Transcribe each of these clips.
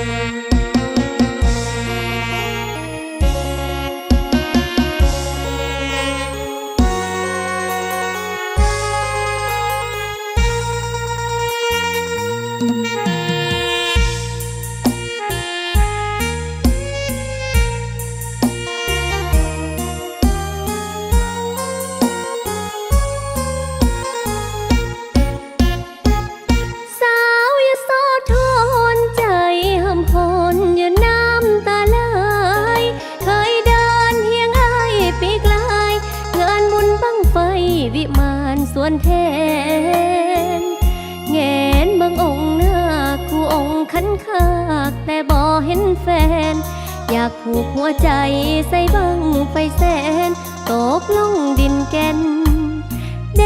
Música ส่วนเทนเงนเบิ่งองค์หน้าคู่องค์ขันคากแต่บ่เห็นแฟน อยากผูกหัวใจใส่บังไฟแสน ตกลงดินแก่นเด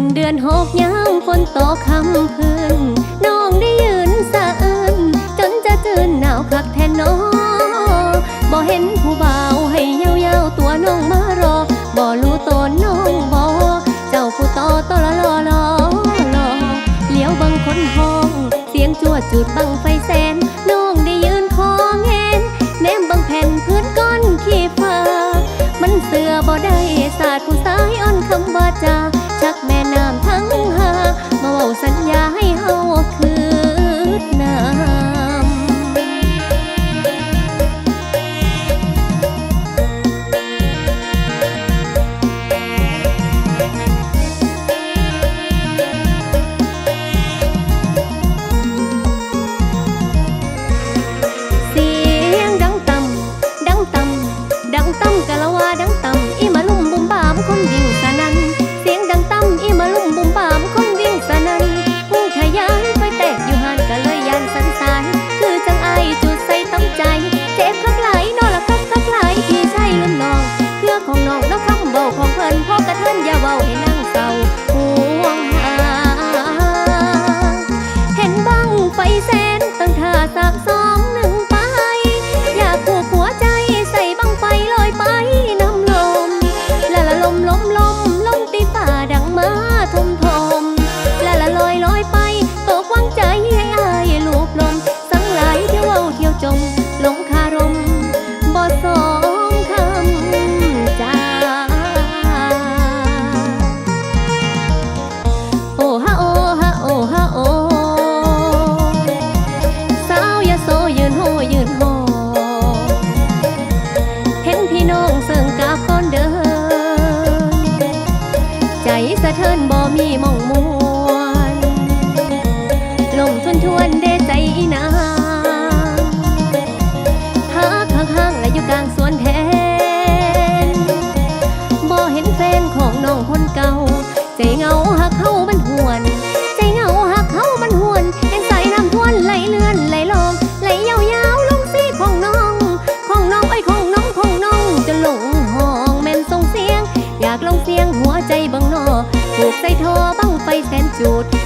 นเดือนหกย่างฝนตกคำพื้นน้องได้ยืนสะอื้นจนจะตื่นหนาวคักแทนน้องบ่เห็นผู้บ่าวให้ยาวยาวตัวน้องมารอบ่รู้ตนน้องบ่เจ้าผู้ต่อต่อละลอลอลอเลี้ยวบังคนห้อง เสียงจั่วจุดบังไฟแสนน้องได้ยืนคองแหนแนมบังแผ่นพื้นก้อนขี้ฟ้ามันเสือบ่ได้ศาสตร์ผู้สายอ่อนคำว่าจา แม่น้ำ หยุด